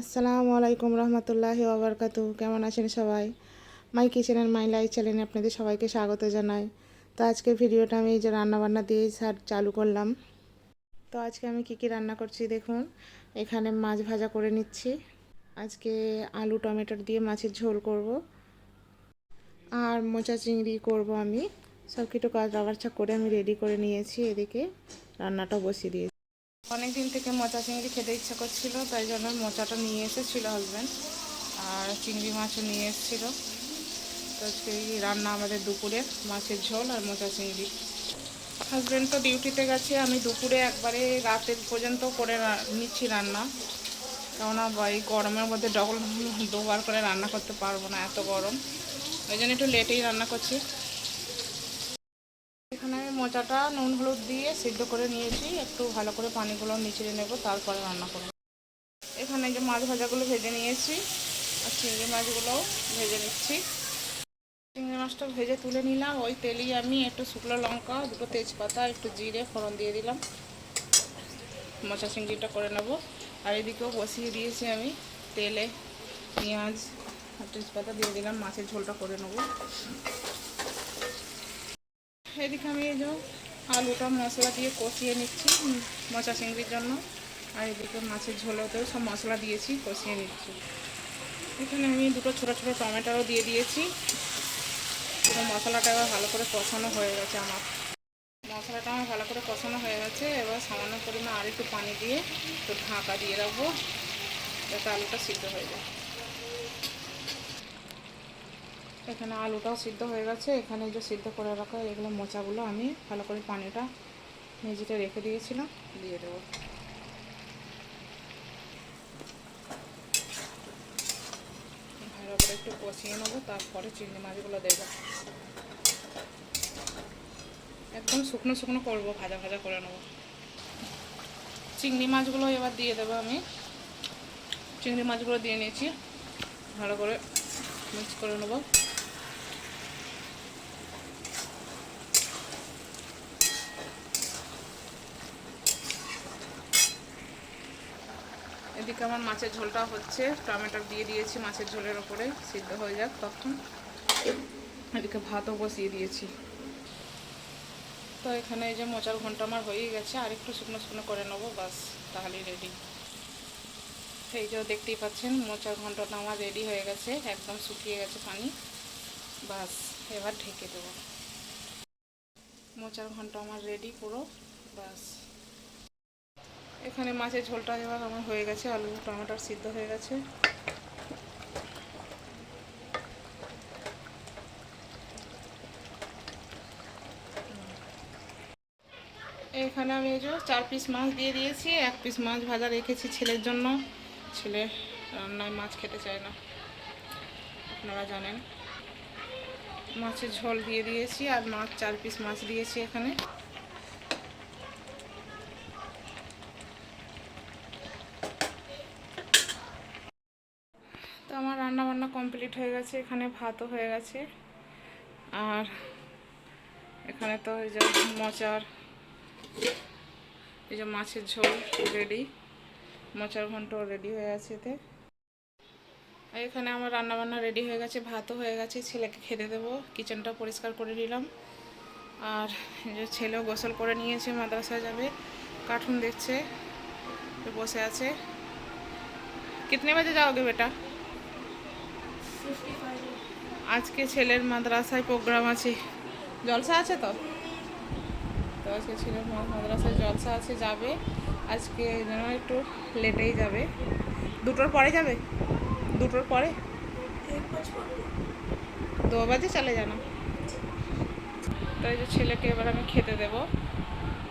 আসসালামু আলাইকুম রহমতুল্লাহি ওবরকাতু কেমন আছেন সবাই? My kitchen and my life চ্যানেলে আপনাদের সবাইকে স্বাগত জানাই। তো আজকে ভিডিওটা আমি এই যে রান্নাবান্না দিয়ে সার চালু করলাম। তো আজকে আমি কি কি রান্না করছি দেখুন। এখানে মাছ ভাজা করে নিচ্ছি। আজকে আলু, টমেটোর দিয়ে মাছের ঝোল করব। আর মোচা চিংড়ি করব আমি। সব কিছু কাজ রাবারচা করে আমি রেডি করে নিয়েছি। এদিকে রান্নাটা বসিয়ে দিয়েছি। অনেক দিন থেকে মোচা চিংড়ি খেতে ইচ্ছা করছিল, তাই জন্য মোচাটা নিয়ে এসেছিল হাজব্যান্ড আর চিংড়ি মাছও নিয়ে এসেছিল। তো সেই রান্না আমাদের দুপুরে, মাছের ঝোল আর মোচা চিংড়ি। হাজব্যান্ড তো ডিউটিতে গেছে, আমি দুপুরে একবারে রাতের পর্যন্ত করে নিচ্ছি রান্না। কেননা এই গরমের মধ্যে ডবল দুবার করে রান্না করতে পারব না, এত গরম। ওই জন্য একটু লেটেই রান্না করছি। এখানে আমি মোচাটা নুন, হলুদ দিয়ে সিদ্ধ করে নিয়েছি। একটু ভালো করে পানিগুলো নিচড়ে নেব, তারপরে রান্না করব। এখানে যে মাছ ভাজাগুলো ভেজে নিয়েছি, আর চিংড়ি মাছগুলোও ভেজে নিচ্ছি। চিংড়ি মাছটা ভেজে তুলে নিলাম। ওই তেলেই আমি একটু শুকনো লঙ্কা, দুটো তেজপাতা, একটু জিরে, ফোড়ন দিয়ে দিলাম। মোচা চিংড়িটা করে নেব। আর এদিকেও বসিয়ে দিয়েছি আমি তেলে পেঁয়াজ আর তেজপাতা দিয়ে দিলাম। মাছের ঝোলটা করে নেব। এদিকে আমি এই যে আলুটা মশলা দিয়ে কষিয়ে নিচ্ছি মোচা চিংড়ির জন্য। আর এদিকে মাছের ঝোলেতেও সব মশলা দিয়েছি, কষিয়ে নিচ্ছি। এখানে আমি দুটো ছোটো ছোটো টমেটোও দিয়ে দিয়েছি। পুরো মশলাটা এবার ভালো করে কষানো হয়ে গেছে আমার। মশলাটা আমার ভালো করে কষানো হয়ে গেছে। এবার সামান্য পরিমাণ আর একটু পানি দিয়ে একটু ঢাকা দিয়ে রাখব, যাতে আলুটা সিদ্ধ হয়ে যায়। এখানে আলুটাও সিদ্ধ হয়ে গেছে। এখানে যে সিদ্ধ করে রাখা এগুলো মোচাগুলো আমি ভালো করে পানিটা মেঝেতে রেখে দিয়েছিলাম। দিয়ে দেবো। ভালো করে একটু কষিয়ে নেব, তারপরে চিংড়ি মাছগুলো দেবো। একদম শুকনো শুকনো করব, ভাজা ভাজা করে নেব। চিংড়ি মাছগুলো এবার দিয়ে দেবো আমি। চিংড়ি মাছগুলো দিয়ে নিয়েছি। ভালো করে মিক্স করে নেব। এদিকে আমার মাছের ঝোলটা হচ্ছে। টমেটো দিয়ে দিয়েছি, মাছের ঝোলের ওপরে সিদ্ধ হয়ে যাক তখন। এদিকে ভাতও বসিয়ে দিয়েছি। তো এখানে এই যে মোচার ঘণ্টা আমার হয়েই গেছে, আর একটু শুকনো শুকনো করে নেব, বাস, তাহলেই রেডি এই যে দেখতেই পাচ্ছেন, মোচার ঘন্টাটা আমার রেডি হয়ে গেছে, একদম শুকিয়ে গেছে পানি। বাস, এবার ঢেকে দেবো। মোচার ঘণ্টা আমার রেডি পুরো, বাস। এখানে মাছের ঝোলটা এবার আমার হয়ে গেছে, আলু, টমেটোর সিদ্ধ হয়ে গেছে। এখানে আমি এই যে চার পিস মাছ দিয়ে দিয়েছি, এক পিস মাছ ভাজা রেখেছি ছেলের জন্য। ছেলে রান্নায় মাছ খেতে চায় না, আপনারা জানেন। মাছের ঝোল দিয়ে দিয়েছি আর মাছ, চার পিস মাছ দিয়েছি এখানে। কমপ্লিট হয়ে গেছে, এখানে ভাতও হয়ে গেছে। আর এখানে তো এই যে মোচার, এই যে মাছের ঝোল রেডি মোচার ঘন্ট রেডি হয়ে আছে এতে। এখানে আমার রান্না বান্না রেডি হয়ে গেছে, ভাতও হয়ে গেছে, ছেলেকে খেতে দেবো কিচেনটা পরিষ্কার করে নিলাম। আর যে ছেলেও গোসল করে নিয়েছে, মাদ্রাসায় যাবে কার্টুন দেখছে, বসে আছে। কিতনে বাজে যাওগে বেটা? আজকে ছেলের মাদ্রাসায় প্রোগ্রাম আছে। জলসা আছে তো? তো আজকে ছেলের মাদ্রাসায় জলসা আছে, যাবে। আজকে যেন একটু লেটেই যাবে। দুটোর পরে যাবে? দুটোর পরে? দু বাজে চলে জানো তো এই যে ছেলেকে এবার আমি খেতে দেবো।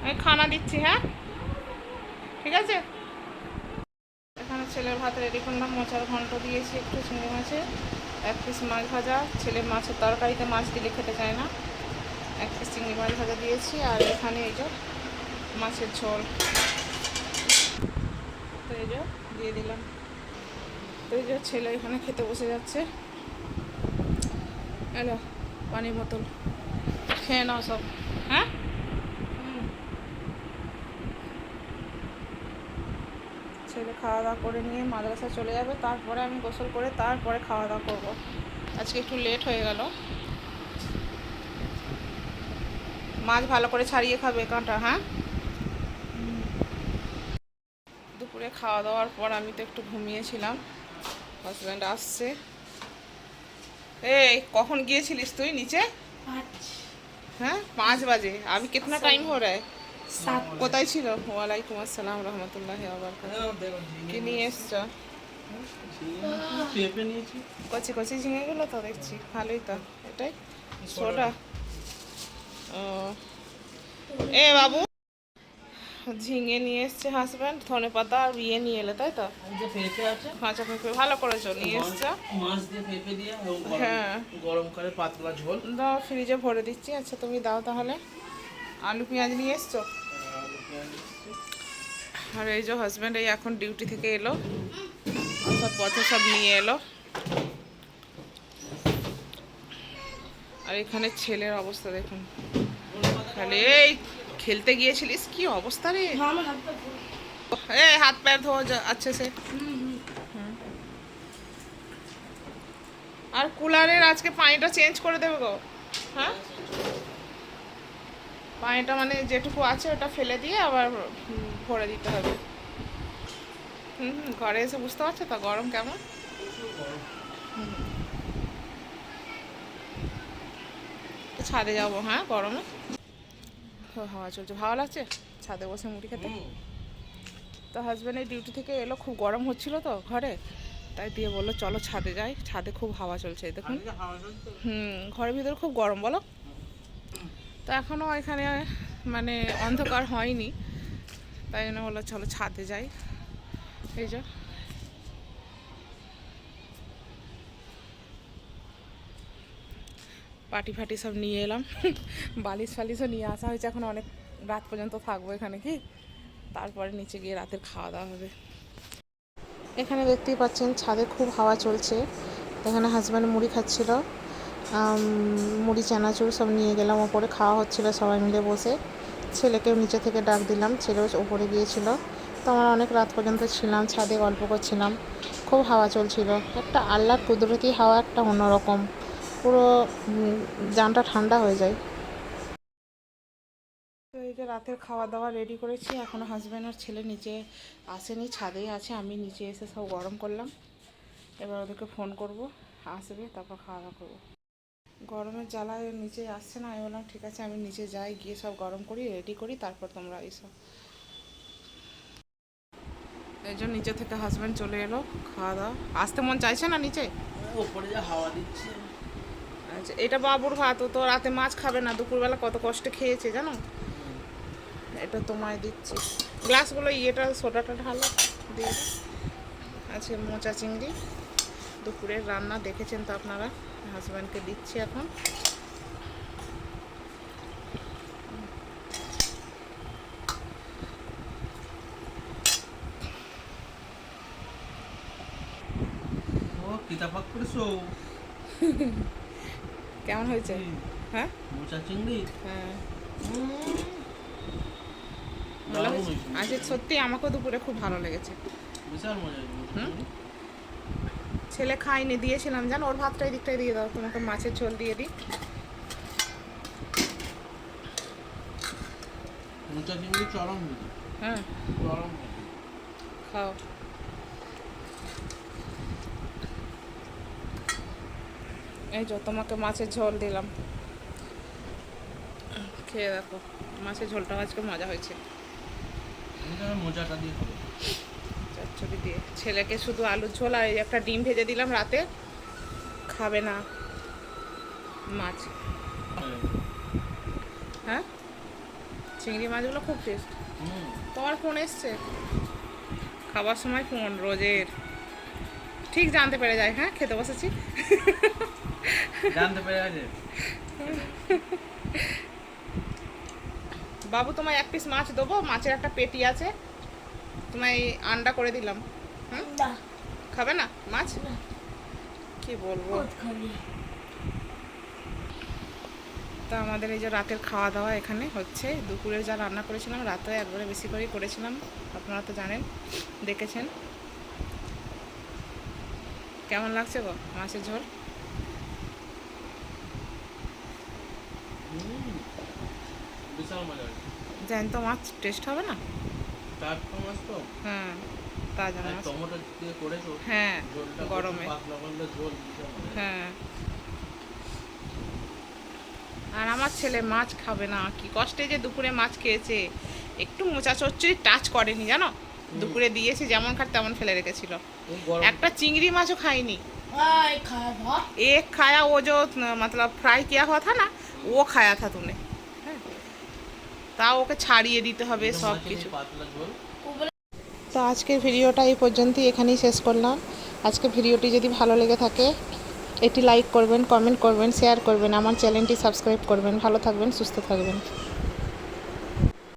আমি খানা দিচ্ছি হ্যাঁ? ঠিক আছে? এখানে ছেলের ভাত রেডি করলাম, মোচার ঘন্ট দিয়েছি, একটু চিংড়ি মাছে এক পিস মাছ ভাজা ছেলে মাছের তরকারিতে মাছ দিলে খেতে চায় না। এক পিস চিংড়ি মাছ ভাজা দিয়েছি, আর এখানে এই যে মাছের ঝোল। তো এই যে দিয়ে দিলাম। তো এই যে ছেলে এখানে খেতে বসে যাচ্ছে। এলো পানি বোতল। খেয়ে নাও সব হ্যাঁ? ছেলে খাওয়া দাওয়া করে নিয়ে মাদ্রাসা চলে যাবে। তারপরে আমি গোসল করে তারপরে খাওয়া দাওয়া করব। আজকে একটু লেট হয়ে গেল। মাছ ভালো করে ছাড়িয়ে খাবে কাঁটা হ্যাঁ? দুপুরে খাওয়া দাওয়ার পর আমি তো একটু ঘুমিয়েছিলাম। হাজব্যান্ড আসছে। এই কখন গিয়েছিলিস তুই নিচে? হ্যাঁ পাঁচ বাজে। আমি কেতনা আচ্ছা। টাইম হো সাত কোথায় ছিল? ওয়ালাইকুম আসসালাম রহমতুল্লাহ কি নিয়ে এসছো? কচি কচি ঝিঙেগুলো তো দেখছি ভালোই তো। এটাই? ছোটা ও। এ বাবু ঝিঙে নিয়ে এসছে হাজব্যান্ড ধনে পাতা আর ইয়ে নিয়ে এলে তাই তো? এই যে পেঁপে কাঁচা ভালো করেছ নিয়ে এসছো? মাছ দিয়ে পেঁপে দিয়ে হ্যাঁ। গরম করে পাতলা ঝোল। দাও ফ্রিজে ভরে দিচ্ছি আচ্ছা তুমি দাও তাহলে। আলু পেঁয়াজ নিয়ে এসছো। আর এই যে হাজব্যান্ড এই এখন ডিউটি থেকে এলো। সব পথে সব নিয়ে এলো। আর এখানে ছেলের অবস্থা দেখুন। তাহলে এই খেলতে গিয়েছিলিস? কি অবস্থা রে? এই হাত প্যার ধোয়া আছে সে। আর কুলারের আজকে পানিটা চেঞ্জ করে দেবে গো। হ্যাঁ? পানিটা মানে যেটুকু আছে ওটা ফেলে দিয়ে আবার ভরে দিতে হবে। হুম ঘরে এসে বুঝতে পারছ তো গরম কেমন? ছাদে যাব হ্যাঁ গরমে? হাওয়া চলছে। ভালো লাগছে? ছাদে বসে মুড়ি খেতে? তো হাজব্যান্ডের ডিউটি থেকে এলো খুব গরম হচ্ছিল তো ঘরে। তাই দিয়ে বলল চলো ছাদে যাই। ছাদে খুব হাওয়া চলছে দেখুন। হুম ঘরের ভিতরে খুব গরম বলো। তো এখনও এখানে মানে অন্ধকার হয়নি। তাই জন্য বলল, চলো ছাদে যাই। এই যে। পাটি ফাটি সব নিয়ে এলাম। বালিশ ফালিশও নিয়ে আসা হয়েছে। এখন অনেক রাত পর্যন্ত থাকব এখানে কি? তারপরে নিচে গিয়ে রাতের খাওয়া দাওয়া হবে। এখানে দেখতেই পাচ্ছেন, ছাদে খুব হাওয়া চলছে। এখানে হাজব্যান্ড মুড়ি খাচ্ছিল। মুড়ি, চানাচুর সব নিয়ে গেলাম ওপরে, খাওয়া হচ্ছিল সবাই মিলে বসে। ছেলেকেও নিচে থেকে ডাক দিলাম ছেলেও ওপরে গিয়েছিল। তো আমরা অনেক রাত পর্যন্ত ছিলাম, ছাদে গল্প করছিলাম। খুব হাওয়া চলছিল। একটা আল্লাহর কুদরতি হাওয়া একটা অন্যরকম। পুরো জানটা ঠান্ডা হয়ে যায়। তো এই যে রাতের খাওয়া দাওয়া রেডি করেছি এখনও হাজব্যান্ড আর ছেলে নিচে আসেনি, ছাদেই আছে, আমি নিচে এসে সব গরম করলাম। এবার ওদেরকে ফোন করব, আসবে, তারপর খাওয়া দাওয়া করব। গরমের জ্বালায় নিচে আসছে না আমি বললাম ঠিক আছে আমি নিচে যাই গিয়ে সব গরম করি রেডি করি তারপর তোমরা এসো। এই জন্য নিচে থেকে হাজব্যান্ড চলে এলো খাওয়া দাওয়া। আসতে মন চাইছে না নিচে? ওপরে যে হাওয়া দিচ্ছে। আচ্ছা এটা বাবুর ভাত ও তো রাতে মাছ খাবে না দুপুরবেলা কত কষ্টে খেয়েছে জানো? এটা তোমায় দিচ্ছি। গ্লাসগুলো ইয়েটা সোডাটা ঢালো দিয়ে। আছে মোচা চিংড়ি। দুপুরের রান্না দেখেছেন তো আপনারা? হাজব্যান্ডকে দিচ্ছি এখন। কিতাপাক করেছ? কেমন হয়েছে? হ্যাঁ? মোচা চিংড়ি? হ্যাঁ। ভালো হয়েছে। হয়েছে। সত্যি আমাকেও দুপুরে খুব ভালো লেগেছে। বিশাল মজা হুম? ছেলে খাইনি দিয়েছিলাম জানো? ওর ভাতটা দিকটাই দিয়ে দাও তোমাকে মাছের ঝোল দিয়ে দিই। হ্যাঁ। খাও। এই তো তোমাকে মাছের ঝোল দিলাম। খেয়ে দেখো মাছের ঝোলটা আজকে মজা হয়েছে। দিয়ে খাব। দিয়ে ছেলেকে শুধু আলুর ঝোল আর এই একটা ডিম ভেজে দিলাম রাতে খাবে না। মাছ। হ্যাঁ? চিংড়ি মাছগুলো খুব টেস্ট হুম। তোমার ফোন এসছে? খাবার সময় ফোন রোজের। ঠিক জানতে পেরে যায় হ্যাঁ? খেতে বসেছি। জানতে পেরে গেছে। বাবু তোমায় এক পিস মাছ দেবো মাছের একটা পেটি আছে। তোমায় আন্ডা করে দিলাম। খাবে না? মাছ? কি বলব? তো আমাদের এই যে রাতের খাওয়া দাওয়া এখানে হচ্ছে। দুপুরে যা রান্না করেছিলাম রাতে একবারে বেশি করেই করেছিলাম। আপনারা তো জানেন দেখেছেন। কেমন লাগছে গো মাছের ঝোল? জ্যান্ত মাছ টেস্ট হবে না? টাটকা মাছ তো? হ্যাঁ তাজা আর মাছ টমেটো দিয়ে করেছো হ্যাঁ ঝোলটা গরমে পাতলা করলে ঝোল বিশাল মজা হয়েছে। হ্যাঁ আর আমার ছেলে মাছ খাবে না কি কষ্টে যে দুপুরে মাছ খেয়েছে একটু মোচা চচ্চড়ি টাচ করেনি জানো দুপুরে দিয়েছে যেমন খাট তেমন ফেলে রেখেছিল এই গরম একটা চিংড়ি মাছও খাইনি हाय खाया था एक खाया वो जो न- मतलब फ्राई किया हुआ था ना वो खाया था तूने হ্যাঁ তা ওকে ছাড়িয়ে দিতে হবে এটা সব মাছের এই কিছু পাতলা ঝোল তো আজকের ভিডিওটা এই পর্যন্তই, এখানেই শেষ করলাম। আজকে ভিডিওটি যদি ভালো লেগে থাকে, এটি লাইক করবেন, কমেন্ট করবেন, শেয়ার করবেন, আমার চ্যানেলটি সাবস্ক্রাইব করবেন। ভালো থাকবেন, সুস্থ থাকবেন।